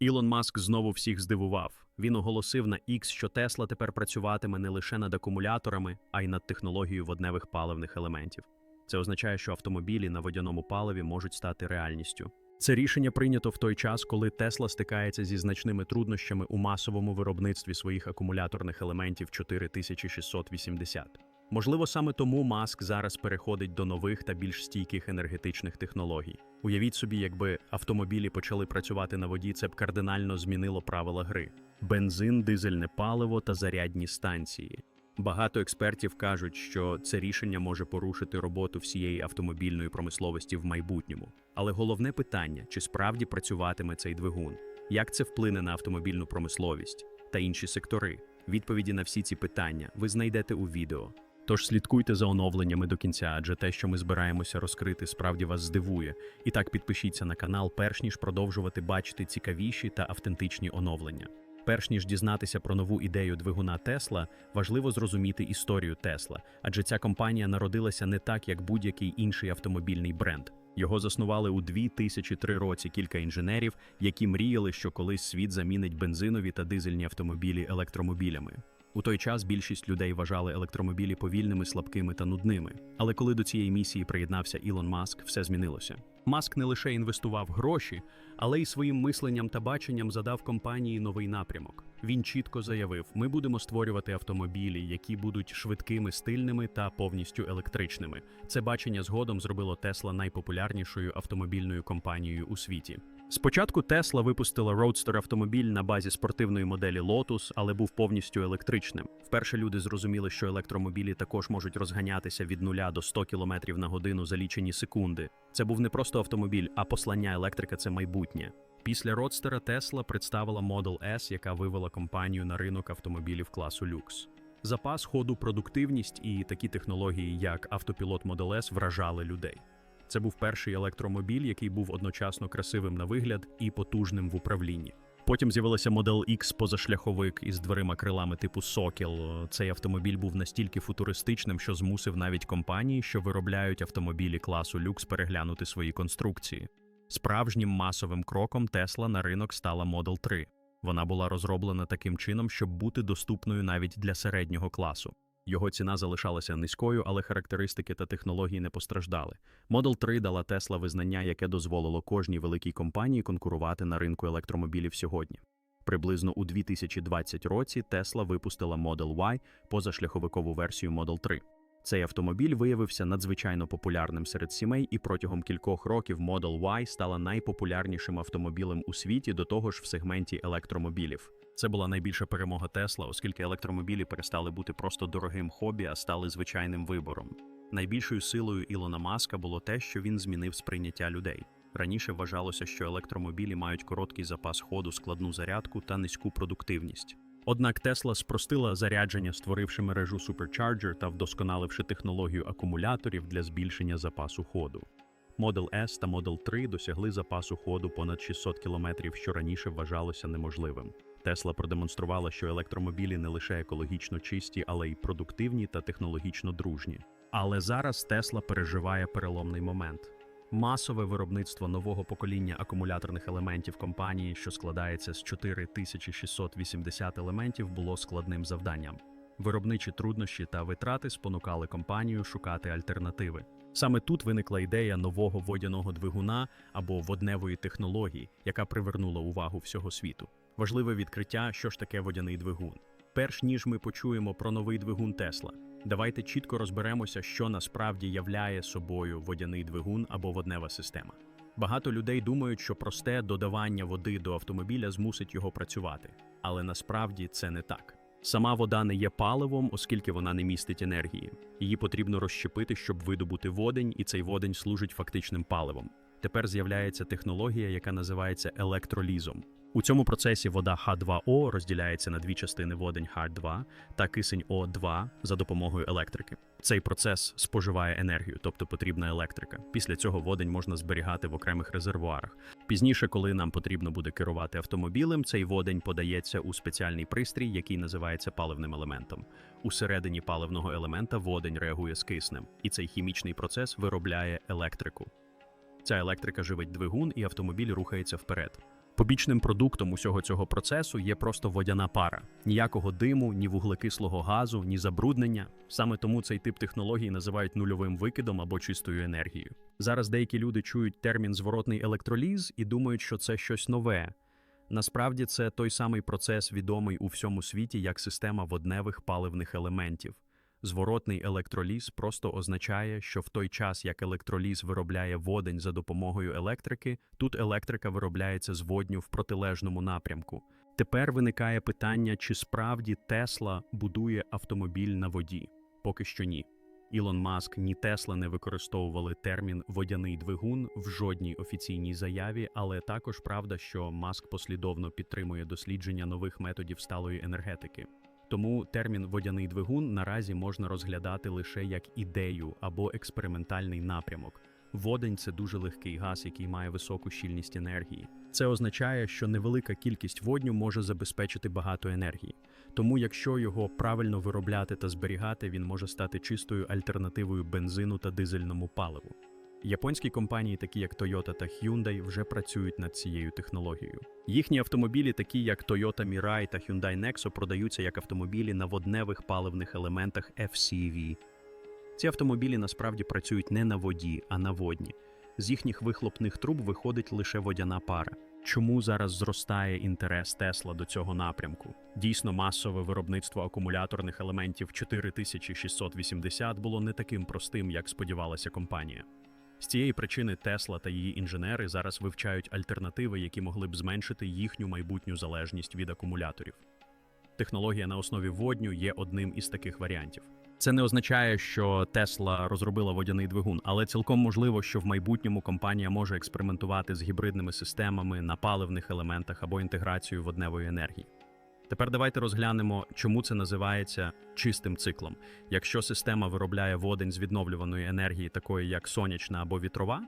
Ілон Маск знову всіх здивував. Він оголосив на X, що Тесла тепер працюватиме не лише над акумуляторами, а й над технологією водневих паливних елементів. Це означає, що автомобілі на водяному паливі можуть стати реальністю. Це рішення прийнято в той час, коли Тесла стикається зі значними труднощами у масовому виробництві своїх акумуляторних елементів 4680. Можливо, саме тому Маск зараз переходить до нових та більш стійких енергетичних технологій. Уявіть собі, якби автомобілі почали працювати на воді, це б кардинально змінило правила гри: бензин, дизельне паливо та зарядні станції. Багато експертів кажуть, що це рішення може порушити роботу всієї автомобільної промисловості в майбутньому. Але головне питання: чи справді працюватиме цей двигун? Як це вплине на автомобільну промисловість та інші сектори? Відповіді на всі ці питання ви знайдете у відео. Тож слідкуйте за оновленнями до кінця, адже те, що ми збираємося розкрити, справді вас здивує. І так підпишіться на канал, перш ніж продовжувати бачити цікавіші та автентичні оновлення. Перш ніж дізнатися про нову ідею двигуна Тесла, важливо зрозуміти історію Тесла, адже ця компанія народилася не так, як будь-який інший автомобільний бренд. Його заснували у 2003 році кілька інженерів, які мріяли, що колись світ замінить бензинові та дизельні автомобілі електромобілями. У той час більшість людей вважали електромобілі повільними, слабкими та нудними. Але коли до цієї місії приєднався Ілон Маск, все змінилося. Маск не лише інвестував гроші, але й своїм мисленням та баченням задав компанії новий напрямок. Він чітко заявив: ми будемо створювати автомобілі, які будуть швидкими, стильними та повністю електричними. Це бачення згодом зробило Тесла найпопулярнішою автомобільною компанією у світі. Спочатку Тесла випустила Roadster автомобіль на базі спортивної моделі Lotus, але був повністю електричним. Вперше люди зрозуміли, що електромобілі також можуть розганятися від 0 до 100 км на годину за лічені секунди. Це був не просто автомобіль, а послання електрика це майбутнє. Після Родстера Тесла представила Model S, яка вивела компанію на ринок автомобілів класу люкс. Запас ходу, продуктивність і такі технології, як автопілот Model S, вражали людей. Це був перший електромобіль, який був одночасно красивим на вигляд і потужним в управлінні. Потім з'явилася Model X позашляховик із дверима крилами типу Сокіл. Цей автомобіль був настільки футуристичним, що змусив навіть компанії, що виробляють автомобілі класу люкс, переглянути свої конструкції. Справжнім масовим кроком Тесла на ринок стала Model 3. Вона була розроблена таким чином, щоб бути доступною навіть для середнього класу. Його ціна залишалася низькою, але характеристики та технології не постраждали. Model 3 дала Tesla визнання, яке дозволило кожній великій компанії конкурувати на ринку електромобілів сьогодні. Приблизно у 2020 році Tesla випустила Model Y позашляховикову версію Model 3. Цей автомобіль виявився надзвичайно популярним серед сімей, і протягом кількох років Model Y стала найпопулярнішим автомобілем у світі, до того ж в сегменті електромобілів. Це була найбільша перемога Тесла, оскільки електромобілі перестали бути просто дорогим хобі, а стали звичайним вибором. Найбільшою силою Ілона Маска було те, що він змінив сприйняття людей. Раніше вважалося, що електромобілі мають короткий запас ходу, складну зарядку та низьку продуктивність. Однак Тесла спростила зарядження, створивши мережу Supercharger та вдосконаливши технологію акумуляторів для збільшення запасу ходу. Model S та Model 3 досягли запасу ходу понад 600 км, що раніше вважалося неможливим. Тесла продемонструвала, що електромобілі не лише екологічно чисті, але й продуктивні та технологічно дружні. Але зараз Тесла переживає переломний момент. Масове виробництво нового покоління акумуляторних елементів компанії, що складається з 4680 елементів, було складним завданням. Виробничі труднощі та витрати спонукали компанію шукати альтернативи. Саме тут виникла ідея нового водяного двигуна або водневої технології, яка привернула увагу всього світу. Важливе відкриття, що ж таке водяний двигун. Перш ніж ми почуємо про новий двигун Тесла, давайте чітко розберемося, що насправді являє собою водяний двигун або воднева система. Багато людей думають, що просте додавання води до автомобіля змусить його працювати, але насправді це не так. Сама вода не є паливом, оскільки вона не містить енергії. Її потрібно розщепити, щоб видобути водень, і цей водень служить фактичним паливом. Тепер з'являється технологія, яка називається електролізом. У цьому процесі вода H2O розділяється на дві частини водень H2 та кисень O2 за допомогою електрики. Цей процес споживає енергію, тобто потрібна електрика. Після цього водень можна зберігати в окремих резервуарах. Пізніше, коли нам потрібно буде керувати автомобілем, цей водень подається у спеціальний пристрій, який називається паливним елементом. Усередині паливного елемента водень реагує з киснем, і цей хімічний процес виробляє електрику. Ця електрика живить двигун, і автомобіль рухається вперед. Побічним продуктом усього цього процесу є просто водяна пара. Ніякого диму, ні вуглекислого газу, ні забруднення. Саме тому цей тип технологій називають нульовим викидом або чистою енергією. Зараз деякі люди чують термін зворотний електроліз і думають, що це щось нове. Насправді це той самий процес, відомий у всьому світі як система водневих паливних елементів. Зворотний електроліз просто означає, що в той час, як електроліз виробляє водень за допомогою електрики, тут електрика виробляється з водню в протилежному напрямку. Тепер виникає питання, чи справді Тесла будує автомобіль на воді? Поки що ні. Ілон Маск ні Тесла не використовували термін водяний двигун в жодній офіційній заяві, але також правда, що Маск послідовно підтримує дослідження нових методів сталої енергетики. Тому термін водяний двигун наразі можна розглядати лише як ідею або експериментальний напрямок. Водень це дуже легкий газ, який має високу щільність енергії. Це означає, що невелика кількість водню може забезпечити багато енергії. Тому, якщо його правильно виробляти та зберігати, він може стати чистою альтернативою бензину та дизельному паливу. Японські компанії, такі як Toyota та Hyundai, вже працюють над цією технологією. Їхні автомобілі, такі як Toyota Mirai та Hyundai Nexo, продаються як автомобілі на водневих паливних елементах FCV. Ці автомобілі насправді працюють не на воді, а на водні. З їхніх вихлопних труб виходить лише водяна пара. Чому зараз зростає інтерес Тесла до цього напрямку? Дійсно, масове виробництво акумуляторних елементів 4680 було не таким простим, як сподівалася компанія. З цієї причини Тесла та її інженери зараз вивчають альтернативи, які могли б зменшити їхню майбутню залежність від акумуляторів. Технологія на основі водню є одним із таких варіантів. Це не означає, що Тесла розробила водяний двигун, але цілком можливо, що в майбутньому компанія може експериментувати з гібридними системами на паливних елементах або інтеграцією водневої енергії. Тепер давайте розглянемо, чому це називається чистим циклом. Якщо система виробляє водень з відновлюваної енергії, такої як сонячна або вітрова,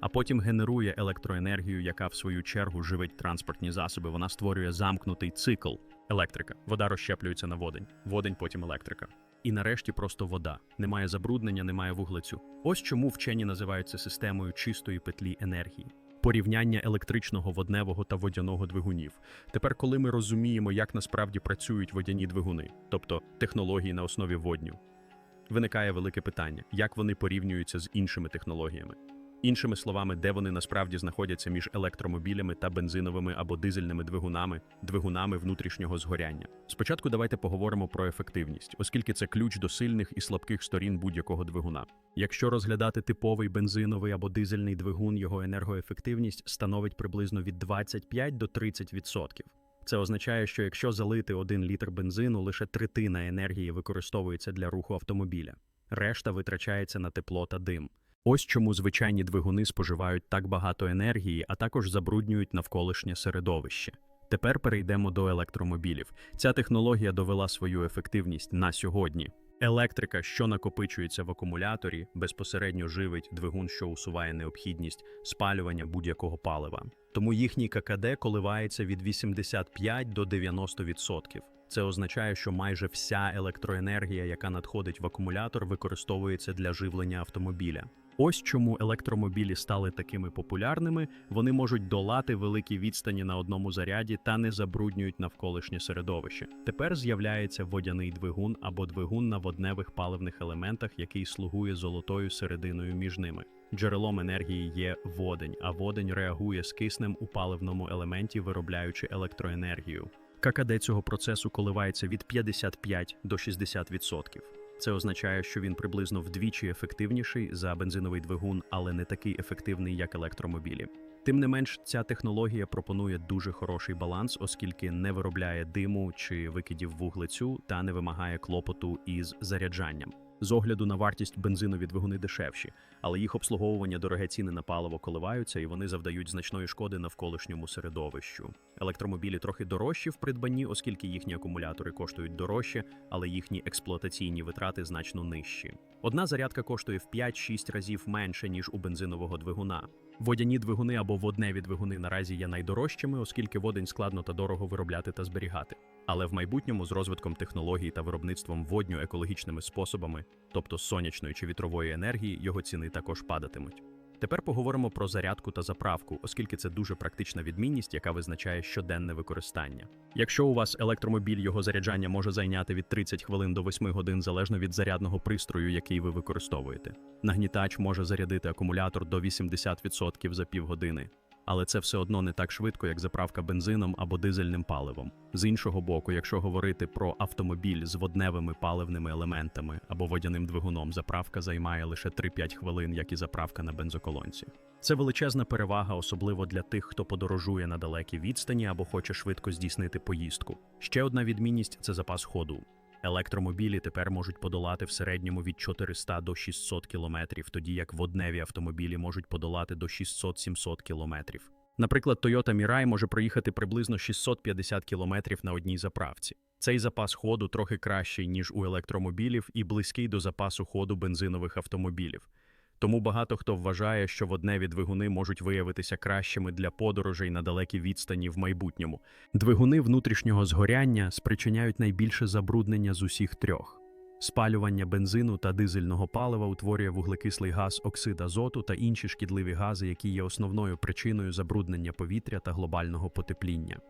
а потім генерує електроенергію, яка в свою чергу живить транспортні засоби, вона створює замкнутий цикл. Електрика. Вода розщеплюється на водень, водень потім електрика. І нарешті просто вода. Немає забруднення, немає вуглецю. Ось чому вчені називають це системою чистої петлі енергії. Порівняння електричного водневого та водяного двигунів. Тепер, коли ми розуміємо, як насправді працюють водяні двигуни, тобто технології на основі водню, виникає велике питання, як вони порівнюються з іншими технологіями. Іншими словами, де вони насправді знаходяться між електромобілями та бензиновими або дизельними двигунами, двигунами внутрішнього згоряння. Спочатку давайте поговоримо про ефективність, оскільки це ключ до сильних і слабких сторін будь-якого двигуна. Якщо розглядати типовий бензиновий або дизельний двигун, його енергоефективність становить приблизно від 25 до 30%. Це означає, що якщо залити один літр бензину, лише третина енергії використовується для руху автомобіля, решта витрачається на тепло та дим. Ось чому звичайні двигуни споживають так багато енергії, а також забруднюють навколишнє середовище. Тепер перейдемо до електромобілів. Ця технологія довела свою ефективність на сьогодні. Електрика, що накопичується в акумуляторі, безпосередньо живить двигун, що усуває необхідність спалювання будь-якого палива. Тому їхній ККД коливається від 85 до 90%. Це означає, що майже вся електроенергія, яка надходить в акумулятор, використовується для живлення автомобіля. Ось чому електромобілі стали такими популярними, вони можуть долати великі відстані на одному заряді та не забруднюють навколишнє середовище. Тепер з'являється водяний двигун або двигун на водневих паливних елементах, який слугує золотою серединою між ними. Джерелом енергії є водень, а водень реагує з киснем у паливному елементі, виробляючи електроенергію. ККД цього процесу коливається від 55 до 60%. Це означає, що він приблизно вдвічі ефективніший за бензиновий двигун, але не такий ефективний, як електромобілі. Тим не менш, ця технологія пропонує дуже хороший баланс, оскільки не виробляє диму чи викидів вуглецю та не вимагає клопоту із заряджанням. З огляду на вартість бензинові двигуни дешевші, але їх обслуговування дороге ціни на паливо коливаються і вони завдають значної шкоди навколишньому середовищу. Електромобілі трохи дорожчі в придбанні, оскільки їхні акумулятори коштують дорожче, але їхні експлуатаційні витрати значно нижчі. Одна зарядка коштує в 5-6 разів менше ніж у бензинового двигуна. Водяні двигуни або водневі двигуни наразі є найдорожчими, оскільки водень складно та дорого виробляти та зберігати. Але в майбутньому з розвитком технологій та виробництвом водню екологічними способами, тобто сонячної чи вітрової енергії, його ціни також падатимуть. Тепер поговоримо про зарядку та заправку, оскільки це дуже практична відмінність, яка визначає щоденне використання. Якщо у вас електромобіль, його заряджання може зайняти від 30 хвилин до 8 годин залежно від зарядного пристрою, який ви використовуєте. Нагнітач може зарядити акумулятор до 80% за півгодини. Але це все одно не так швидко, як заправка бензином або дизельним паливом. З іншого боку, якщо говорити про автомобіль з водневими паливними елементами або водяним двигуном, заправка займає лише 3-5 хвилин, як і заправка на бензоколонці. Це величезна перевага, особливо для тих, хто подорожує на далекій відстані або хоче швидко здійснити поїздку. Ще одна відмінність це запас ходу. Електромобілі тепер можуть подолати в середньому від 400 до 600 кілометрів, тоді як водневі автомобілі можуть подолати до 600-700 кілометрів. Наприклад, Toyota Mirai може проїхати приблизно 650 кілометрів на одній заправці. Цей запас ходу трохи кращий, ніж у електромобілів, і близький до запасу ходу бензинових автомобілів. Тому багато хто вважає, що водневі двигуни можуть виявитися кращими для подорожей на далекі відстані в майбутньому. Двигуни внутрішнього згоряння спричиняють найбільше забруднення з усіх трьох. Спалювання бензину та дизельного палива утворює вуглекислий газ, оксид азоту та інші шкідливі гази, які є основною причиною забруднення повітря та глобального потепління.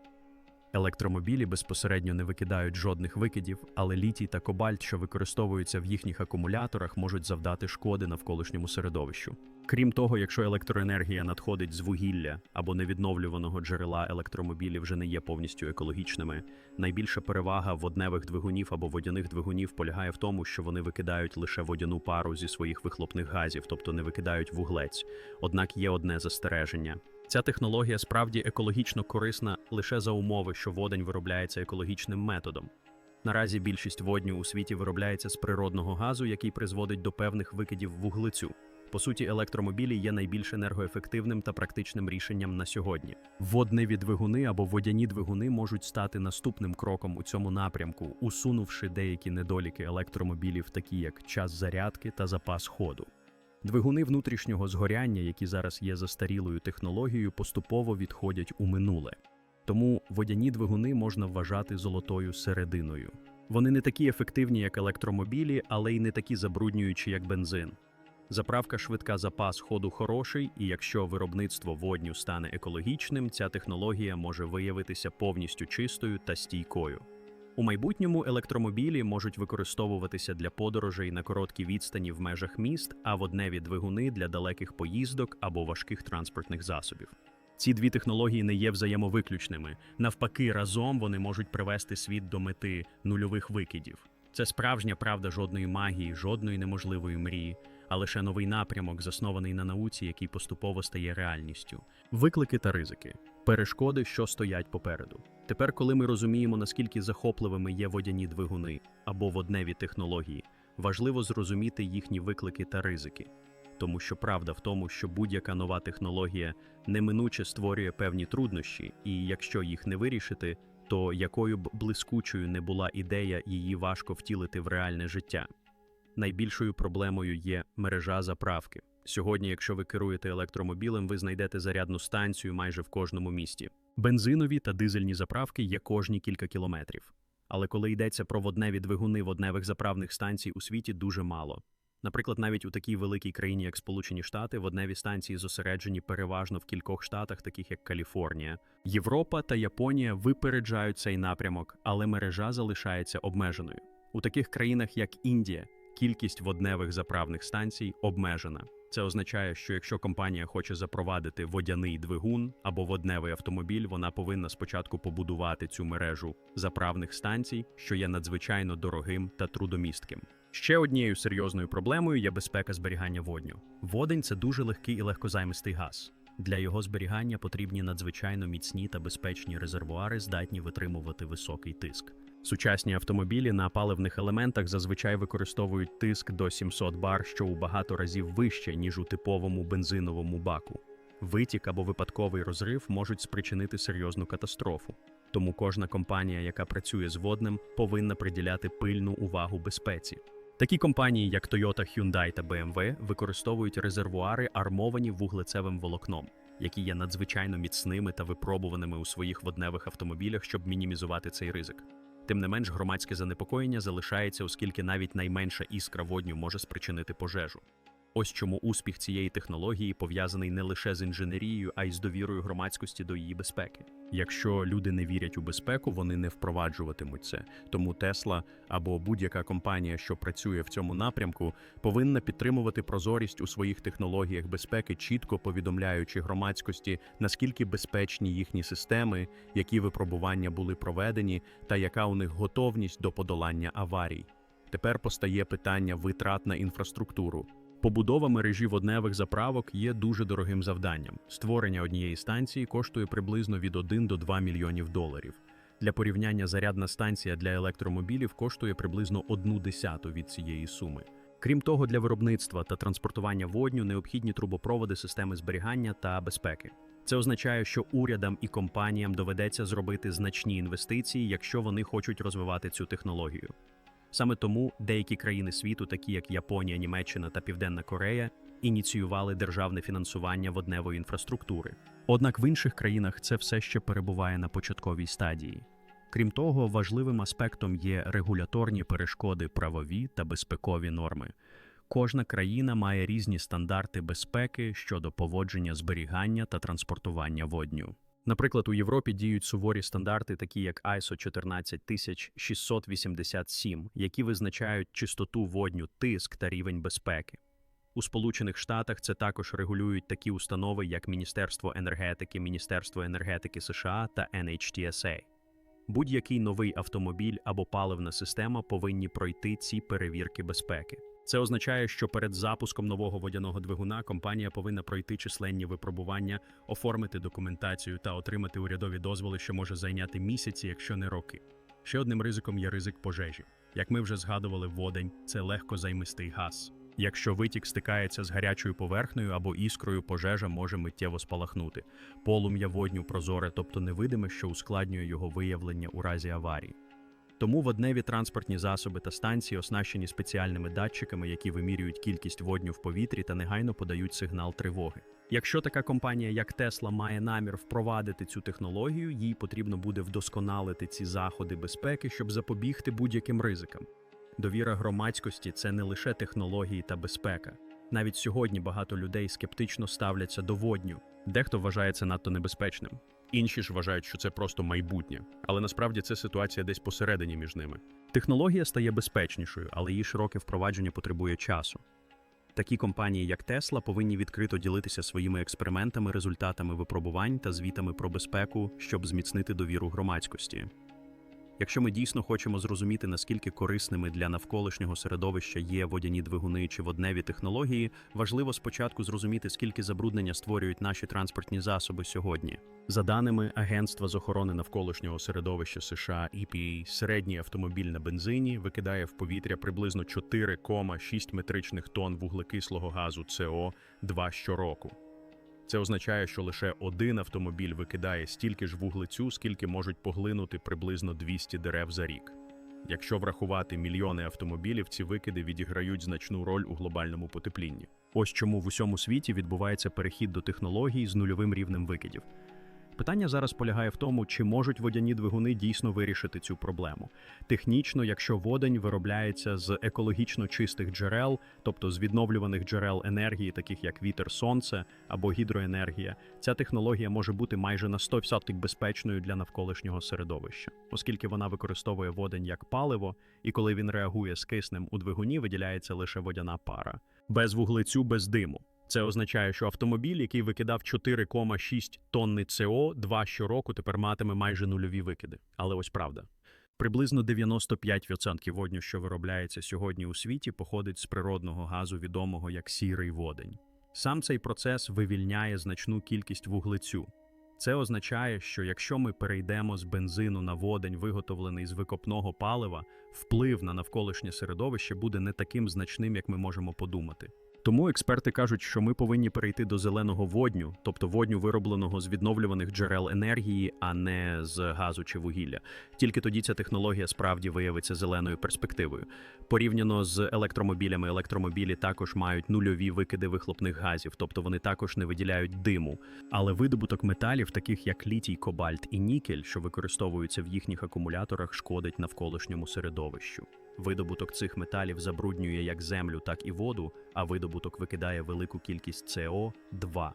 Електромобілі безпосередньо не викидають жодних викидів, але літій та кобальт, що використовуються в їхніх акумуляторах, можуть завдати шкоди навколишньому середовищу. Крім того, якщо електроенергія надходить з вугілля або невідновлюваного джерела електромобілі вже не є повністю екологічними, найбільша перевага водневих двигунів або водяних двигунів полягає в тому, що вони викидають лише водяну пару зі своїх вихлопних газів, тобто не викидають вуглець. Однак є одне застереження. Ця технологія справді екологічно корисна лише за умови, що водень виробляється екологічним методом. Наразі більшість водню у світі виробляється з природного газу, який призводить до певних викидів вуглецю. По суті, електромобілі є найбільш енергоефективним та практичним рішенням на сьогодні. Водневі двигуни або водяні двигуни можуть стати наступним кроком у цьому напрямку, усунувши деякі недоліки електромобілів, такі як час зарядки та запас ходу. Двигуни внутрішнього згоряння, які зараз є застарілою технологією, поступово відходять у минуле. Тому водяні двигуни можна вважати золотою серединою. Вони не такі ефективні, як електромобілі, але й не такі забруднюючі, як бензин. Заправка швидка запас ходу хороший, і якщо виробництво водню стане екологічним, ця технологія може виявитися повністю чистою та стійкою. У майбутньому електромобілі можуть використовуватися для подорожей на короткі відстані в межах міст, а водневі двигуни для далеких поїздок або важких транспортних засобів. Ці дві технології не є взаємовиключними. Навпаки, разом вони можуть привести світ до мети нульових викидів. Це справжня правда жодної магії, жодної неможливої мрії, а лише новий напрямок, заснований на науці, який поступово стає реальністю. Виклики та ризики, перешкоди, що стоять попереду. Тепер, коли ми розуміємо, наскільки захопливими є водяні двигуни або водневі технології, важливо зрозуміти їхні виклики та ризики. Тому що правда в тому, що будь-яка нова технологія неминуче створює певні труднощі, і якщо їх не вирішити, то якою б блискучою не була ідея, її важко втілити в реальне життя. Найбільшою проблемою є мережа заправки. Сьогодні, якщо ви керуєте електромобілем, ви знайдете зарядну станцію майже в кожному місті. Бензинові та дизельні заправки є кожні кілька кілометрів. Але коли йдеться про водневі двигуни водневих заправних станцій у світі дуже мало. Наприклад, навіть у такій великій країні, як Сполучені Штати, водневі станції зосереджені переважно в кількох штатах, таких як Каліфорнія. Європа та Японія випереджають цей напрямок, але мережа залишається обмеженою. У таких країнах, як Індія, кількість водневих заправних станцій обмежена. Це означає, що якщо компанія хоче запровадити водяний двигун або водневий автомобіль, вона повинна спочатку побудувати цю мережу заправних станцій, що є надзвичайно дорогим та трудомістким. Ще однією серйозною проблемою є безпека зберігання водню. Водень це дуже легкий і легкозаймистий газ. Для його зберігання потрібні надзвичайно міцні та безпечні резервуари, здатні витримувати високий тиск. Сучасні автомобілі на паливних елементах зазвичай використовують тиск до 700 бар, що у багато разів вище, ніж у типовому бензиновому баку. Витік або випадковий розрив можуть спричинити серйозну катастрофу. Тому кожна компанія, яка працює з водним, повинна приділяти пильну увагу безпеці. Такі компанії, як Toyota, Hyundai та BMW, використовують резервуари, армовані вуглецевим волокном, які є надзвичайно міцними та випробуваними у своїх водневих автомобілях, щоб мінімізувати цей ризик. Тим не менш, громадське занепокоєння залишається, оскільки навіть найменша іскра водню може спричинити пожежу. Ось чому успіх цієї технології пов'язаний не лише з інженерією, а й з довірою громадськості до її безпеки. Якщо люди не вірять у безпеку, вони не впроваджуватимуть це. Тому Тесла або будь-яка компанія, що працює в цьому напрямку, повинна підтримувати прозорість у своїх технологіях безпеки, чітко повідомляючи громадськості, наскільки безпечні їхні системи, які випробування були проведені, та яка у них готовність до подолання аварій. Тепер постає питання витрат на інфраструктуру. Побудова мережі водневих заправок є дуже дорогим завданням. Створення однієї станції коштує приблизно від 1 до 2 мільйонів доларів. Для порівняння зарядна станція для електромобілів коштує приблизно одну десяту від цієї суми. Крім того, для виробництва та транспортування водню необхідні трубопроводи системи зберігання та безпеки. Це означає, що урядам і компаніям доведеться зробити значні інвестиції, якщо вони хочуть розвивати цю технологію. Саме тому деякі країни світу, такі як Японія, Німеччина та Південна Корея, ініціювали державне фінансування водневої інфраструктури. Однак в інших країнах це все ще перебуває на початковій стадії. Крім того, важливим аспектом є регуляторні перешкоди, правові та безпекові норми. Кожна країна має різні стандарти безпеки щодо поводження зберігання та транспортування водню. Наприклад, у Європі діють суворі стандарти, такі як ISO 14687, які визначають чистоту водню, тиск та рівень безпеки. У Сполучених Штатах це також регулюють такі установи, як Міністерство енергетики, Міністерство енергетики США та NHTSA. Будь-який новий автомобіль або паливна система повинні пройти ці перевірки безпеки. Це означає, що перед запуском нового водяного двигуна компанія повинна пройти численні випробування, оформити документацію та отримати урядові дозволи, що може зайняти місяці, якщо не роки. Ще одним ризиком є ризик пожежі. Як ми вже згадували, водень це легко займистий газ. Якщо витік стикається з гарячою поверхнею або іскрою, пожежа може миттєво спалахнути. Полум'я водню прозоре, тобто невидиме, що ускладнює його виявлення у разі аварії. Тому водневі транспортні засоби та станції оснащені спеціальними датчиками, які вимірюють кількість водню в повітрі та негайно подають сигнал тривоги. Якщо така компанія, як Тесла, має намір впровадити цю технологію, їй потрібно буде вдосконалити ці заходи безпеки, щоб запобігти будь-яким ризикам. Довіра громадськості це не лише технології та безпека. Навіть сьогодні багато людей скептично ставляться до водню. Дехто вважає це надто небезпечним. Інші ж вважають, що це просто майбутнє, але насправді це ситуація десь посередині між ними. Технологія стає безпечнішою, але її широке впровадження потребує часу. Такі компанії, як Тесла, повинні відкрито ділитися своїми експериментами, результатами випробувань та звітами про безпеку, щоб зміцнити довіру громадськості. Якщо ми дійсно хочемо зрозуміти, наскільки корисними для навколишнього середовища є водяні двигуни чи водневі технології, важливо спочатку зрозуміти, скільки забруднення створюють наші транспортні засоби сьогодні. За даними Агентства з охорони навколишнього середовища США EPA, середній автомобіль на бензині викидає в повітря приблизно 4,6 метричних тонн вуглекислого газу СО2 щороку. Це означає, що лише один автомобіль викидає стільки ж вуглецю, скільки можуть поглинути приблизно 200 дерев за рік. Якщо врахувати мільйони автомобілів, ці викиди відіграють значну роль у глобальному потеплінні. Ось чому в усьому світі відбувається перехід до технологій з нульовим рівнем викидів. Питання зараз полягає в тому, чи можуть водяні двигуни дійсно вирішити цю проблему. Технічно, якщо водень виробляється з екологічно чистих джерел, тобто з відновлюваних джерел енергії, таких як вітер, сонце або гідроенергія, ця технологія може бути майже на 100% безпечною для навколишнього середовища, оскільки вона використовує водень як паливо, і коли він реагує з киснем у двигуні, виділяється лише водяна пара, без вуглецю, без диму. Це означає, що автомобіль, який викидав 4,6 тонни СО2 щороку, тепер матиме майже нульові викиди. Але ось правда. Приблизно 95% водню, що виробляється сьогодні у світі, походить з природного газу, відомого як сірий водень. Сам цей процес вивільняє значну кількість вуглецю. Це означає, що якщо ми перейдемо з бензину на водень, виготовлений з викопного палива, вплив на навколишнє середовище буде не таким значним, як ми можемо подумати. Тому експерти кажуть, що ми повинні перейти до зеленого водню, тобто водню, виробленого з відновлюваних джерел енергії, а не з газу чи вугілля. Тільки тоді ця технологія справді виявиться зеленою перспективою. Порівняно з електромобілями, електромобілі також мають нульові викиди вихлопних газів, тобто вони також не виділяють диму. Але видобуток металів, таких як літій, кобальт і нікель, що використовуються в їхніх акумуляторах, шкодить навколишньому середовищу. Видобуток цих металів забруднює як землю, так і воду, а видобуток викидає велику кількість СО2.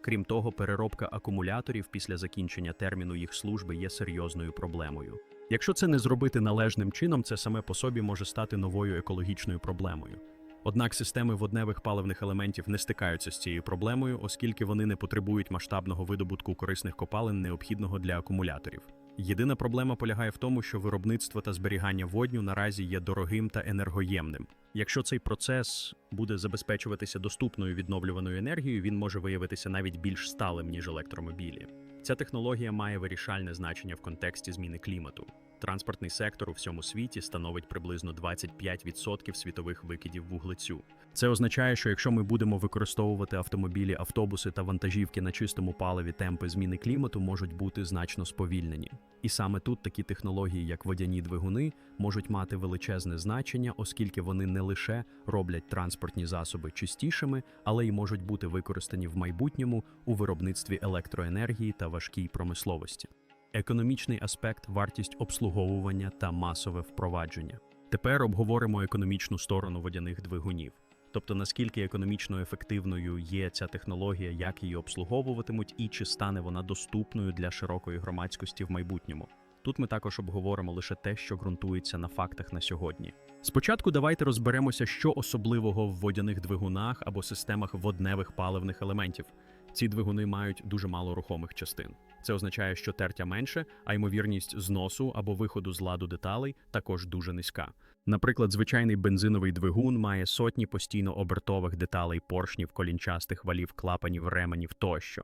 Крім того, переробка акумуляторів після закінчення терміну їх служби є серйозною проблемою. Якщо це не зробити належним чином, це саме по собі може стати новою екологічною проблемою. Однак системи водневих паливних елементів не стикаються з цією проблемою, оскільки вони не потребують масштабного видобутку корисних копалин, необхідного для акумуляторів. Єдина проблема полягає в тому, що виробництво та зберігання водню наразі є дорогим та енергоємним. Якщо цей процес буде забезпечуватися доступною відновлюваною енергією, він може виявитися навіть більш сталим, ніж електромобілі. Ця технологія має вирішальне значення в контексті зміни клімату. Транспортний сектор у всьому світі становить приблизно 25% світових викидів вуглецю. Це означає, що якщо ми будемо використовувати автомобілі, автобуси та вантажівки на чистому паливі, темпи зміни клімату можуть бути значно сповільнені. І саме тут такі технології, як водяні двигуни, можуть мати величезне значення, оскільки вони не лише роблять транспортні засоби чистішими, але й можуть бути використані в майбутньому у виробництві електроенергії та важкій промисловості. Економічний аспект, вартість обслуговування та масове впровадження. Тепер обговоримо економічну сторону водяних двигунів. Тобто наскільки економічно ефективною є ця технологія, як її обслуговуватимуть, і чи стане вона доступною для широкої громадськості в майбутньому. Тут ми також обговоримо лише те, що ґрунтується на фактах на сьогодні. Спочатку давайте розберемося, що особливого в водяних двигунах або системах водневих паливних елементів. Ці двигуни мають дуже мало рухомих частин. Це означає, що тертя менше, а ймовірність зносу або виходу з ладу деталей також дуже низька. Наприклад, звичайний бензиновий двигун має сотні постійно обертових деталей поршнів, колінчастих валів, клапанів, ременів тощо.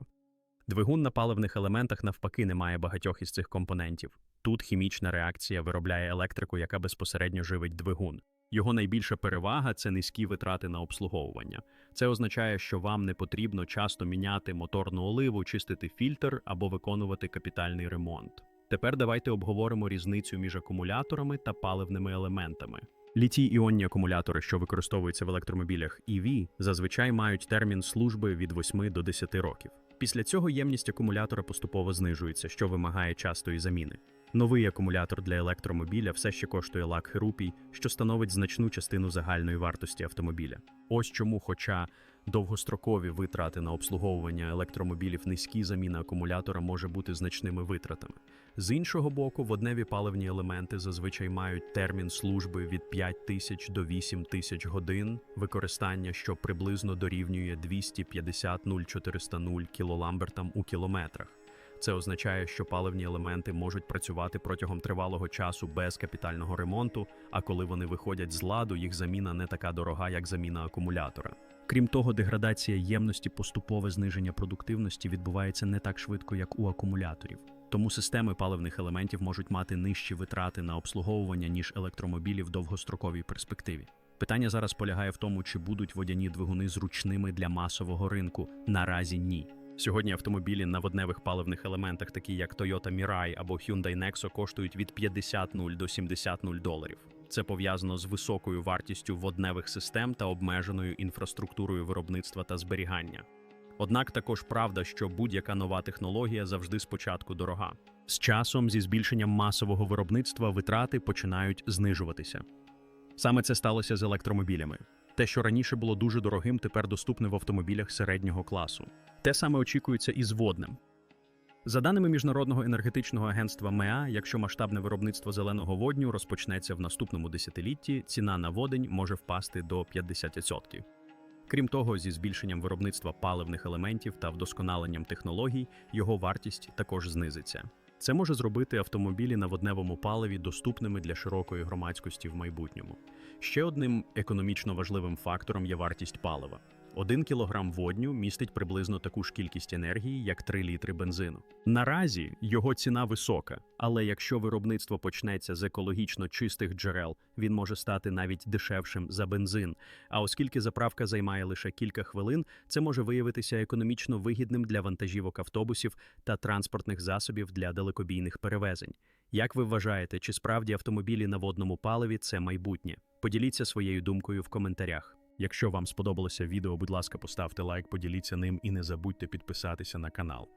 Двигун на паливних елементах навпаки не має багатьох із цих компонентів. Тут хімічна реакція виробляє електрику, яка безпосередньо живить двигун. Його найбільша перевага це низькі витрати на обслуговування. Це означає, що вам не потрібно часто міняти моторну оливу, чистити фільтр або виконувати капітальний ремонт. Тепер давайте обговоримо різницю між акумуляторами та паливними елементами. Літій іонні акумулятори, що використовуються в електромобілях EV, зазвичай мають термін служби від 8 до 10 років. Після цього ємність акумулятора поступово знижується, що вимагає частої заміни. Новий акумулятор для електромобіля все ще коштує лак рупій, що становить значну частину загальної вартості автомобіля. Ось чому, хоча довгострокові витрати на обслуговування електромобілів низькі, заміна акумулятора може бути значними витратами. З іншого боку, водневі паливні елементи зазвичай мають термін служби від 5 тисяч до 8 тисяч годин використання, що приблизно дорівнює 250 0400 кілоламбертам у кілометрах. Це означає, що паливні елементи можуть працювати протягом тривалого часу без капітального ремонту, а коли вони виходять з ладу, їх заміна не така дорога, як заміна акумулятора. Крім того, деградація ємності, поступове зниження продуктивності відбувається не так швидко, як у акумуляторів. Тому системи паливних елементів можуть мати нижчі витрати на обслуговування, ніж електромобілі в довгостроковій перспективі. Питання зараз полягає в тому, чи будуть водяні двигуни зручними для масового ринку. Наразі ні. Сьогодні автомобілі на водневих паливних елементах, такі як Toyota Mirai або Hyundai Nexo, коштують від 50 0 до 70 0 доларів. Це пов'язано з високою вартістю водневих систем та обмеженою інфраструктурою виробництва та зберігання. Однак також правда, що будь-яка нова технологія завжди спочатку дорога. З часом, зі збільшенням масового виробництва, витрати починають знижуватися. Саме це сталося з електромобілями. Те, що раніше було дуже дорогим, тепер доступне в автомобілях середнього класу. Те саме очікується і з водним. За даними Міжнародного енергетичного агентства МЕА, якщо масштабне виробництво зеленого водню розпочнеться в наступному десятилітті, ціна на водень може впасти до 50%. Крім того, зі збільшенням виробництва паливних елементів та вдосконаленням технологій його вартість також знизиться. Це може зробити автомобілі на водневому паливі доступними для широкої громадськості в майбутньому. Ще одним економічно важливим фактором є вартість палива. Один кілограм водню містить приблизно таку ж кількість енергії, як 3 літри бензину. Наразі його ціна висока, але якщо виробництво почнеться з екологічно чистих джерел, він може стати навіть дешевшим за бензин. А оскільки заправка займає лише кілька хвилин, це може виявитися економічно вигідним для вантажівок автобусів та транспортних засобів для далекобійних перевезень. Як ви вважаєте, чи справді автомобілі на водному паливі це майбутнє? Поділіться своєю думкою в коментарях. Якщо вам сподобалося відео, будь ласка, поставте лайк, поділіться ним і не забудьте підписатися на канал.